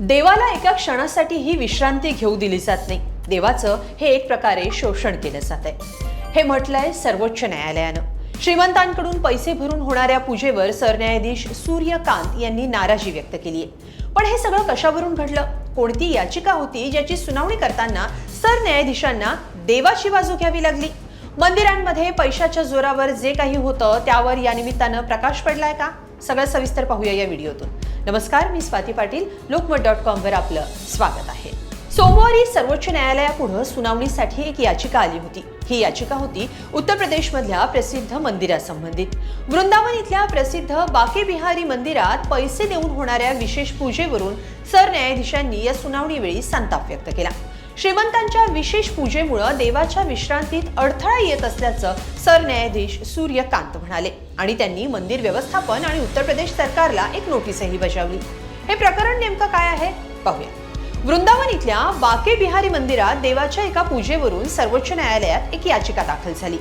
देवाला एका क्षणासाठी ही विश्रांती घेऊ दिली जात नाही. देवाचं हे एक प्रकारे शोषण केलं जात आहे. हे म्हटलंय सर्वोच्च न्यायालयानं. श्रीमंतांकडून पैसे भरून होणाऱ्या पूजेवर सरन्यायाधीश सूर्यकांत यांनी नाराजी व्यक्त केली आहे. पण हे सगळं कशावरून घडलं? कोणती याचिका होती ज्याची सुनावणी करताना सरन्यायाधीशांना देवाची बाजू घ्यावी लागली? मंदिरांमध्ये पैशाच्या जोरावर जे काही होतं त्यावर या निमित्तानं प्रकाश पडलाय का? सगळं सविस्तर पाहूया या व्हिडिओतून. नमस्कार मी स्वाती पाटील लोकमत डॉट कॉमवर आपलं स्वागत आहे. सोमवारी सर्वोच्च न्यायालयापुढं सुनावणीसाठी एक याचिका आली होती. ही याचिका होती उत्तर प्रदेशमधल्या प्रसिद्ध मंदिरासंबंधित. वृंदावन इथल्या प्रसिद्ध बाके बिहारी मंदिरात पैसे देऊन होणाऱ्या विशेष पूजेवरून सरन्यायाधीशांनी या सुनावणीवेळी संताप व्यक्त केला. श्रीमंतांच्या विशेष पूजेमुळं देवाच्या विश्रांतीत अडथळा येत असल्याचं सरन्यायाधीश सूर्यकांत म्हणाले आणि त्यांनी मंदिर व्यवस्थापन आणि उत्तर प्रदेश सरकारला एक नोटीसही बजावली. हे प्रकरण नेमकं काय आहे? पाहूया. वृंदावन इथल्या बाके बिहारी मंदिरात देवाच्या एका पूजेवरून सर्वोच्च न्यायालयात एक याचिका दाखल झाली.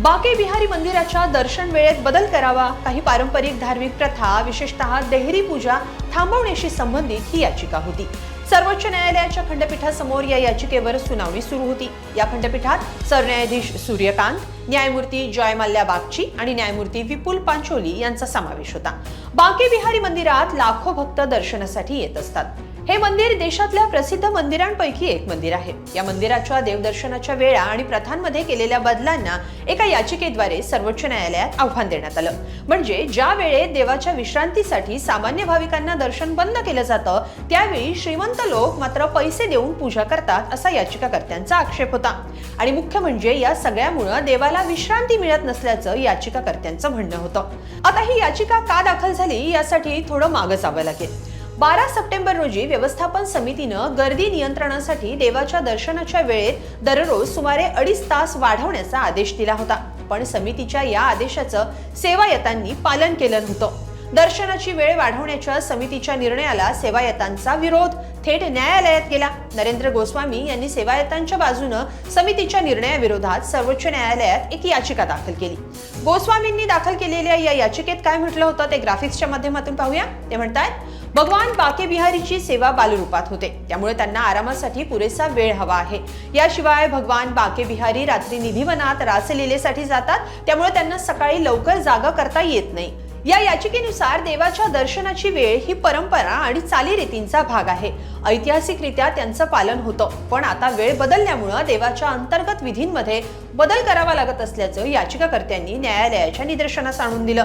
बाके बिहारी मंदिराच्या दर्शन वेळेत बदल करावा काही पारंपरिक धार्मिक प्रथा विशेषतः देहरी पूजा थांबवण्याशी संबंधित ही याचिका होती. सर्वोच्च न्यायालयाच्या खंडपीठासमोर या याचिकेवर सुनावणी सुरू होती. या खंडपीठात सरन्यायाधीश सूर्यकांत न्यायमूर्ती जय बागची आणि न्यायमूर्ती विपुल पांचोली यांचा समावेश होता. बांके बिहारी मंदिरात लाखो भक्त दर्शनासाठी येत असतात. हे मंदिर देशातल्या प्रसिद्ध मंदिरांपैकी एक मंदिर आहे. या मंदिराच्या देवदर्शनाच्या वेळा आणि प्रथांमध्ये केलेल्या बदलांना एका याचिकेद्वारे सर्वोच्च न्यायालयात आव्हान देण्यात आलं. म्हणजे ज्या वेळेत देवाच्या विश्रांतीसाठी सामान्य भाविकांना दर्शन बंद केलं जातं त्यावेळी श्रीमंत लोक मात्र पैसे देऊन पूजा करतात असा याचिकाकर्त्यांचा आक्षेप होता. आणि मुख्य म्हणजे या सगळ्यामुळं देवाला विश्रांती मिळत नसल्याचं याचिकाकर्त्यांचं म्हणणं होतं. आता ही याचिका का दाखल झाली यासाठी थोडं मागं जावं लागेल. बारा सप्टेंबर रोजी व्यवस्थापन समितीनं गर्दी नियंत्रणासाठी देवाच्या दर्शनाच्या वेळेत दररोज सुमारे अडीच तास वाढवण्याचा आदेश दिला होता. पण समितीच्या या आदेशाचं सेवायतांनी पालन केलं नव्हतं. दर्शनाची वेळ वाढवण्याच्या समितीच्या निर्णयाला सेवायतांचा विरोध. थेट न्यायालयात गेला. नरेंद्र गोस्वामी यांनी सेवायतांच्या बाजूनं समितीच्या निर्णयाविरोधात सर्वोच्च न्यायालयात एक याचिका दाखल केली. गोस्वामींनी दाखल केलेल्या या याचिकेत काय म्हटलं होतं ते ग्राफिक्सच्या माध्यमातून पाहूया. ते म्हणतात भगवान बाके बिहारीची सेवा बालरूपात होते. त्यामुळे त्यांना आरामासाठी पुरेसा वेळ हवा आहे. याशिवाय भगवान बाके बिहारी रात्री निधिवनात रासलीलेसाठी जातात. त्यामुळे त्यांना सकाळी लवकर जागा करता येत नाही. या याचिकेनुसार देवाच्या दर्शनाची वेळ ही परंपरा आणि चालीरीतींचा भाग आहे. ऐतिहासिकरित्या त्यांचं पालन होतं पण आता वेळ बदलल्यामुळं देवाच्या अंतर्गत विधींमध्ये बदल करावा लागत असल्याचं याचिकाकर्त्यांनी न्यायालयाच्या निदर्शनास आणून दिलं.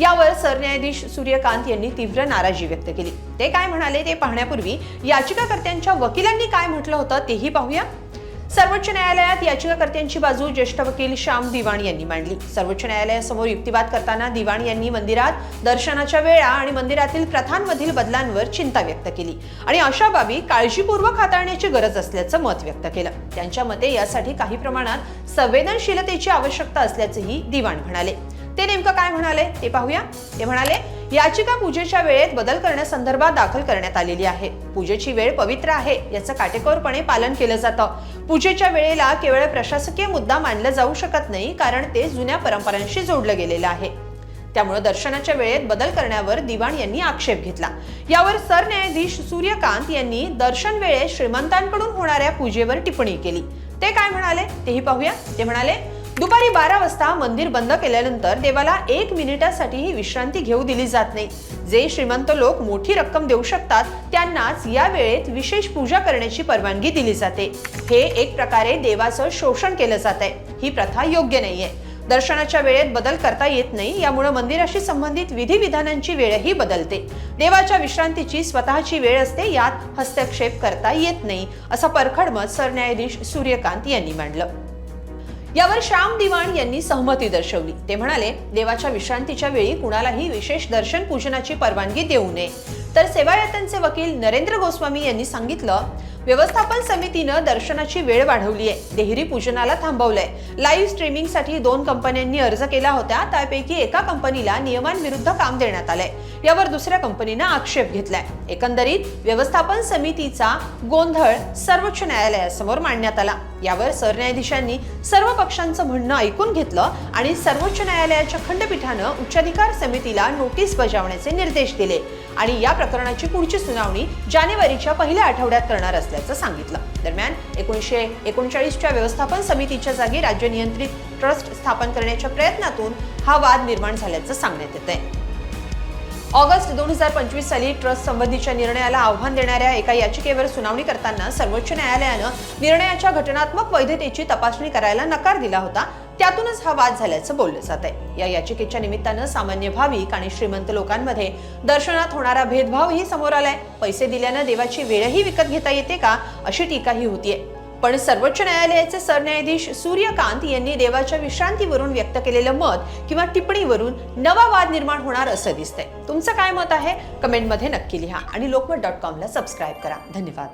यावर सरन्यायाधीश सूर्यकांत यांनी तीव्र नाराजी व्यक्त केली. ते काय म्हणाले ते पाहण्यापूर्वी याचिकाकर्त्यांच्या वकिलांनी काय म्हटलं होतं तेही पाहूया. सर्वोच्च न्यायालयात याचिकाकर्त्यांची बाजू ज्येष्ठ वकील श्याम दिवाण यांनी मांडली. सर्वोच्च न्यायालयासमोर युक्तिवाद करताना दिवाण यांनी मंदिरात दर्शनाच्या वेळा आणि मंदिरातील प्रथांमधील बदलांवर चिंता व्यक्त केली आणि अशा बाबी काळजीपूर्वक हाताळण्याची गरज असल्याचं मत व्यक्त केलं. त्यांच्या मते यासाठी काही प्रमाणात संवेदनशीलतेची आवश्यकता असल्याचंही दिवाण म्हणाले. ते नेमकं काय म्हणाले? ते पाहूया. ते म्हणाले याचिका पूजेच्या वेळेत बदल करण्यासंदर्भात दाखल करण्यात आलेली आहे. पूजेची वेळ पवित्र आहे याचं काटेकोरपणे पालन केलं जातं. पूजेच्या वेळेला केवळ प्रशासकीय मुद्दा मानला जाऊ शकत नाही कारण ते जुन्या परंपरांशी जोडलं गेलेलं आहे. त्यामुळे दर्शनाच्या वेळेत बदल करण्यावर दिवाण यांनी आक्षेप घेतला. यावर सरन्यायाधीश सूर्यकांत यांनी दर्शन वेळेत श्रीमंतांकडून होणाऱ्या पूजेवर टिप्पणी केली. ते काय म्हणाले? तेही पाहूया. ते म्हणाले दुपारी बारा वाजता मंदिर बंद केल्यानंतर देवाला एक मिनिटासाठीही विश्रांती घेऊ दिली जात नाही. जे श्रीमंत लोक मोठी रक्कम देऊ शकतात त्यांनाच या वेळेत विशेष पूजा करण्याची परवानगी दिली जाते. हे एक प्रकारे देवाचं शोषण केलं जात आहे. ही प्रथा योग्य नाहीये. दर्शनाच्या वेळेत बदल करता येत नाही यामुळे मंदिराशी संबंधित विधिविधानांची वेळही बदलते. देवाच्या विश्रांतीची स्वतःची वेळ असते यात हस्तक्षेप करता येत नाही असं परखड मत सरन्यायाधीश सूर्यकांत यांनी मांडलं. यावर श्याम दिवाण यांनी सहमती दर्शवली. ते म्हणाले देवाच्या विश्रांतीच्या वेळी कुणालाही विशेष दर्शन पूजनाची परवानगी देऊ नये. तर सेवायतनचे वकील नरेंद्र गोस्वामी यांनी सांगितलं व्यवस्थापन समितीनं दर्शनाची वेळ वाढवली आहे देहरी पूजनाला थांबवलंय. लाईव्ह स्ट्रीमिंगसाठी दोन कंपन्यांनी अर्ज केला होता त्यापैकी एका कंपनीला नियमांविरुद्ध काम देण्यात आलंय. यावर दुसऱ्या कंपनीनं आक्षेप घेतलाय. एकंदरीत व्यवस्थापन समितीचा गोंधळ सर्वोच्च न्यायालयासमोर मांडण्यात आला. यावर सरन्यायाधीशांनी सर्व पक्षांचं म्हणणं ऐकून घेतलं आणि सर्वोच्च न्यायालयाच्या खंडपीठानं उच्चाधिकार समितीला नोटीस बजावण्याचे निर्देश दिले. आणि या प्रकरणाची पुढची सुनावणी जानेवारीच्या पहिल्या आठवड्यात करणार असल्याचं सांगितलं. दरम्यान एकोणीसशे एकोणचाळीसच्या व्यवस्थापन समितीच्या जागी राज्य नियंत्रित ट्रस्ट स्थापन करण्याच्या प्रयत्नातून हा वाद निर्माण झाल्याचं सांगण्यात येत आहे ऑगस्ट दोन हजार पंचवीस साली ट्रस्ट संबंधीच्या निर्णयाला आव्हान देणाऱ्या एका याचिकेवर सुनावणी करताना सर्वोच्च न्यायालयानं निर्णयाच्या घटनात्मक वैधतेची तपासणी करायला नकार दिला होता. त्यातूनच हा वाद झाल्याचं बोललं जात आहे. या याचिकेच्या निमित्तानं सामान्य भाविक आणि श्रीमंत लोकांमध्ये दर्शनात होणारा भेदभावही समोर आलाय. पैसे दिल्यानं देवाची वेळही विकत घेता येते का? अशी टीकाही होतीये. पण सर्वोच्च न्यायालयाचे सरन्यायाधीश सूर्यकांत यांनी देवाच्या विश्रांतीवरून व्यक्त केलेलं मत किंवा टिप्पणीवरून नवा वाद निर्माण होणार असं दिसतंय. तुमचं काय मत आहे? कमेंटमध्ये नक्की लिहा आणि लोकमत डॉट कॉमला सबस्क्राईब करा. धन्यवाद.